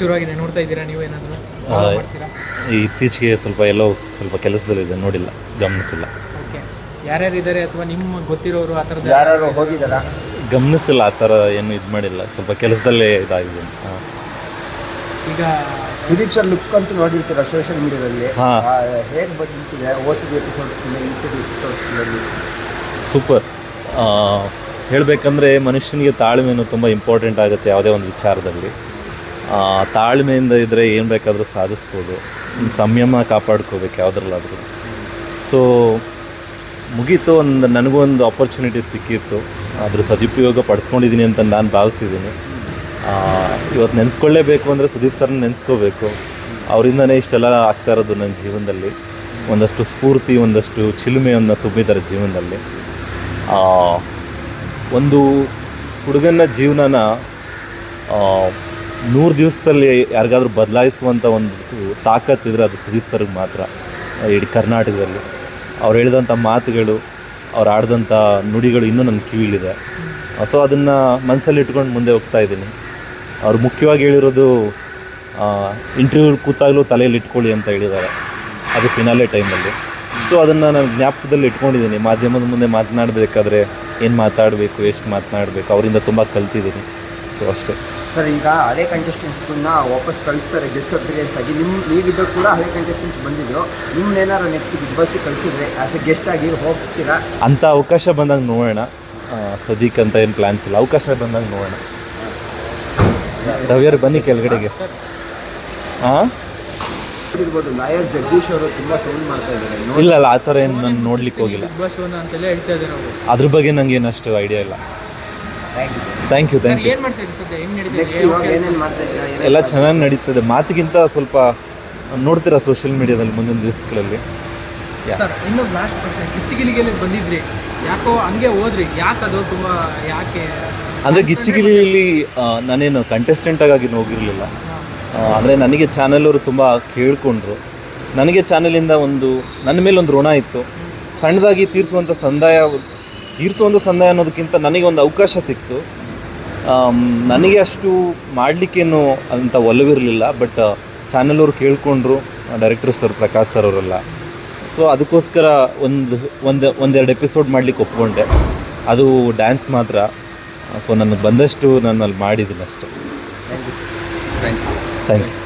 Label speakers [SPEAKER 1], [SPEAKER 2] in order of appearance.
[SPEAKER 1] ಶುರುವಾಗಿದೆ ನೋಡ್ತಾ ಇದ್ದೀರಾ ನೀವು ಏನಾದರೂ?
[SPEAKER 2] ಇತ್ತೀಚೆಗೆ ಸ್ವಲ್ಪ ಎಲ್ಲೋ ಸ್ವಲ್ಪ ಕೆಲಸದಲ್ಲಿದೆ ನೋಡಿಲ್ಲ ಗಮನಿಸಿಲ್ಲ.
[SPEAKER 1] ಓಕೆ. ಯಾರ್ಯಾರು ಇದ್ದಾರೆ ಅಥವಾ ನಿಮ್ಮ ಗೊತ್ತಿರೋರು ಆ ಥರದ
[SPEAKER 3] ಯಾರು ಹೋಗಿದಾರ
[SPEAKER 2] ಗಮನಿಸಿಲ್ಲ ಆ ಥರ ಏನು ಇದು ಮಾಡಿಲ್ಲ ಸ್ವಲ್ಪ ಕೆಲಸದಲ್ಲೇ ಇದಾಗಿದೆ. ಹಾಂ
[SPEAKER 1] ಈಗ
[SPEAKER 3] ಸುದೀಪ್ ಸರ್ ಲುಕ್ ಅಂತೂ ನೋಡಿರ್ತೀರ ಸೋಷಿಯಲ್ ಮೀಡಿಯಾದಲ್ಲಿ
[SPEAKER 2] ಹಾಂ.
[SPEAKER 3] ಹೇಗೆ ಬಂದಿರ್ತಿದೆ ಓ ಸಿ ಈಸಿದ ಎಪಿಸೋಡ್ಸ್ಗಳಲ್ಲಿ
[SPEAKER 2] ಸೂಪರ್. ಹೇಳಬೇಕಂದ್ರೆ ಮನುಷ್ಯನಿಗೆ ತಾಳ್ಮೆನು ತುಂಬ ಇಂಪಾರ್ಟೆಂಟ್ ಆಗುತ್ತೆ ಯಾವುದೇ ಒಂದು ವಿಚಾರದಲ್ಲಿ. ತಾಳ್ಮೆಯಿಂದ ಇದ್ದರೆ ಏನು ಬೇಕಾದರೂ ಸಾಧಿಸ್ಬೋದು. ಸಂಯಮ ಕಾಪಾಡ್ಕೋಬೇಕು ಯಾವುದ್ರಲ್ಲಾದರೂ. ಸೊ ಮುಗೀತು ಒಂದು, ನನಗೂ ಒಂದು ಆಪರ್ಚುನಿಟಿ ಸಿಕ್ಕಿತ್ತು. ಅದ್ರ ಸದುಪಯೋಗ ಪಡಿಸ್ಕೊಂಡಿದ್ದೀನಿ ಅಂತ ನಾನು ಭಾವಿಸಿದ್ದೀನಿ ಇವತ್ತು ನೆನೆಸ್ಕೊಳ್ಳೇಬೇಕು ಅಂದರೆ ಸುದೀಪ್ ಸರ್ನ ನೆನೆಸ್ಕೋಬೇಕು. ಅವರಿಂದನೇ ಇಷ್ಟೆಲ್ಲ ಆಗ್ತಾ ಇರೋದು ನನ್ನ ಜೀವನದಲ್ಲಿ. ಒಂದಷ್ಟು ಸ್ಫೂರ್ತಿ, ಒಂದಷ್ಟು ಚಿಲುಮೆಯನ್ನು ತುಂಬಿದ್ದಾರೆ ಜೀವನದಲ್ಲಿ. ಒಂದು ಹುಡುಗನ ಜೀವನನ ನೂರು ದಿವಸದಲ್ಲಿ ಯಾರಿಗಾದ್ರೂ ಬದಲಾಯಿಸುವಂಥ ಒಂದು ತಾಕತ್ತಿದ್ರೆ ಅದು ಸುದೀಪ್ ಸರ್ಗೆ ಮಾತ್ರ ಇಡೀ ಕರ್ನಾಟಕದಲ್ಲಿ. ಅವ್ರು ಹೇಳಿದಂಥ ಮಾತುಗಳು, ಅವ್ರು ಆಡಿದಂಥ ನುಡಿಗಳು ಇನ್ನೂ ನನ್ನ ಕಿವಿಲಿದೆ ಸೊ ಅದನ್ನು ಮನಸ್ಸಲ್ಲಿ ಇಟ್ಕೊಂಡು ಮುಂದೆ ಹೋಗ್ತಾ ಇದ್ದೀನಿ. ಅವ್ರು ಮುಖ್ಯವಾಗಿ ಹೇಳಿರೋದು ಇಂಟರ್ವ್ಯೂ ಕೂತಾಗಲೂ ತಲೆಯಲ್ಲಿ ಇಟ್ಕೊಳ್ಳಿ ಅಂತ ಹೇಳಿದ್ದಾರೆ. ಅದು ಫಿನಾಲೆ ಟೈಮಲ್ಲಿ ಸೊ ಅದನ್ನು ನಾನು ಜ್ಞಾಪಕದಲ್ಲಿ ಇಟ್ಕೊಂಡಿದ್ದೀನಿ. ಮಾಧ್ಯಮದ ಮುಂದೆ ಮಾತನಾಡಬೇಕಾದ್ರೆ ಏನು ಮಾತಾಡಬೇಕು, ಎಷ್ಟು ಮಾತನಾಡಬೇಕು, ಅವರಿಂದ ತುಂಬ ಕಲ್ತಿದ್ದೀನಿ. ಸೊ ಅಷ್ಟೇ.
[SPEAKER 3] ಸರ್ ಈಗ ಹಳೆ ಕಂಟೆಸ್ಟೆಂಟ್ಸ್ಗಳನ್ನ ವಾಪಸ್ ಕಳಿಸ್ತಾರೆ ಗೆಸ್ಟ್ ಅಪಿರಿಯನ್ಸ್ ಆಗಿ. ನಿಮ್ಮ ನೀವಿದ್ದರೂ ಕೂಡ ಹಳೆ ಕಂಟೆಸ್ಟೆಂಟ್ಸ್ ಬಂದಿದ್ರು ನಿಮ್ಮನ್ನೇನಾರು ನೆಕ್ಸ್ಟ್ ಬಿಗ್ ಬಾಸಿಗೆ ಕಳಿಸಿದ್ರೆ ಆ್ಯಸ್ ಎ ಗೆಸ್ಟ್ ಆಗಿ ಹೋಗ್ತೀರಾ?
[SPEAKER 2] ಅಂಥ ಅವಕಾಶ ಬಂದಾಗ ನೋಡೋಣ. ಸದೀಕ್ ಸದ್ಯಕ್ಕೆ ಅಂತ ಏನು ಪ್ಲ್ಯಾನ್ಸ್ ಇಲ್ಲ. ಅವಕಾಶ ಬಂದಾಗ ನೋಡೋಣ. ರವಿಯರ್ ಬನ್ನಿ ಕೆಳಗಡೆಗೆ. ಹಾಂ
[SPEAKER 3] ಇರ್ಬೋದು ಲಾಯರ್ ಜಗದೀಶ್ ಅವರು ತುಂಬ ಸೌಂಡ್ ಮಾಡ್ತಾ ಇದ್ದಾರೆ.
[SPEAKER 2] ಇಲ್ಲ ಅಲ್ಲ ಆ ಥರ ಏನು ನಾನು ನೋಡ್ಲಿಕ್ಕೆ ಹೋಗಿಲ್ಲ.
[SPEAKER 1] ಬಿಗ್ ಬಾಸ್ ಶೋನ ಅಂತೆಲ್ಲ ಹೇಳ್ತಾ ಇದ್ದಾರೆ
[SPEAKER 2] ಅದ್ರ ಬಗ್ಗೆ ನಂಗೆ ಏನಷ್ಟು ಐಡಿಯಾ ಇಲ್ಲ. ಥ್ಯಾಂಕ್ ಯು ಥ್ಯಾಂಕ್ ಯು
[SPEAKER 1] ಏನು ಸದ್ಯ? ಹೆಂಗೆ ನಡೀತಿದೆ?
[SPEAKER 2] ಎಲ್ಲ ಚೆನ್ನಾಗಿ ನಡೀತದೆ. ಮಾತಿಗಿಂತ ಸ್ವಲ್ಪ ನೋಡ್ತೀರಾ ಸೋಷಿಯಲ್ ಮೀಡಿಯಾದಲ್ಲಿ ಮುಂದಿನ ದಿವಸಗಳಲ್ಲಿ?
[SPEAKER 1] ಸರ್ ಇನ್ನೊಂದು ಲಾಸ್ಟ್ ಪ್ರಶ್ನೆ. ಕಿಚ್ಚಿಗಿಲಿಗೆಲ್ಲಿ ಬಂದಿದ್ರಿ. ಯಾಕೋ ಹಂಗೆ ಹೋದ್ರಿ. ಯಾಕೆ ಅದು ತುಂಬ ಯಾಕೆ?
[SPEAKER 2] ಅಂದರೆ ಗಿಚ್ಚಿಗಿಲಿಯಲ್ಲಿ ನಾನೇನು ಕಂಟೆಸ್ಟೆಂಟ್ ಆಗಿ ಹೋಗಿರಲಿಲ್ಲ. ಅಂದರೆ ನನಗೆ ಚಾನೆಲ್ ಅವರು ತುಂಬ ಕೇಳಿಕೊಂಡ್ರು. ನನಗೆ ಚಾನೆಲಿಂದ ಒಂದು ನನ್ನ ಮೇಲೆ ಒಂದು ಋಣ ಇತ್ತು. ಸಣ್ಣದಾಗಿ ತೀರಿಸುವಂಥ ಸಂದಾಯ ತೀರಿಸುವಂಥ ಸಂದಾಯ ಅನ್ನೋದಕ್ಕಿಂತ ನನಗೆ ಒಂದು ಅವಕಾಶ ಸಿಕ್ತು. ನನಗೆ ಅಷ್ಟು ಮಾಡಲಿಕ್ಕೇನು ಅಂತ ಒಲವಿರಲಿಲ್ಲ ಬಟ್ ಚಾನೆಲ್ ಅವರು ಕೇಳಿಕೊಂಡ್ರು ಡೈರೆಕ್ಟರ್ ಸರ್ ಪ್ರಕಾಶ್ ಸರ್ ಅವರೆಲ್ಲ. ಸೊ ಅದಕ್ಕೋಸ್ಕರ ಒಂದು ಒಂದು ಒಂದೆರಡು ಎಪಿಸೋಡ್ ಮಾಡಲಿಕ್ಕೆ ಒಪ್ಕೊಂಡೆ. ಅದು ಡ್ಯಾನ್ಸ್ ಮಾತ್ರ. ಸೊ ನನಗೆ ಬಂದಷ್ಟು ನಾನು ಅಲ್ಲಿ ಮಾಡಿದ್ದೀನಿ ಅಷ್ಟೇ ಥ್ಯಾಂಕ್ ಯು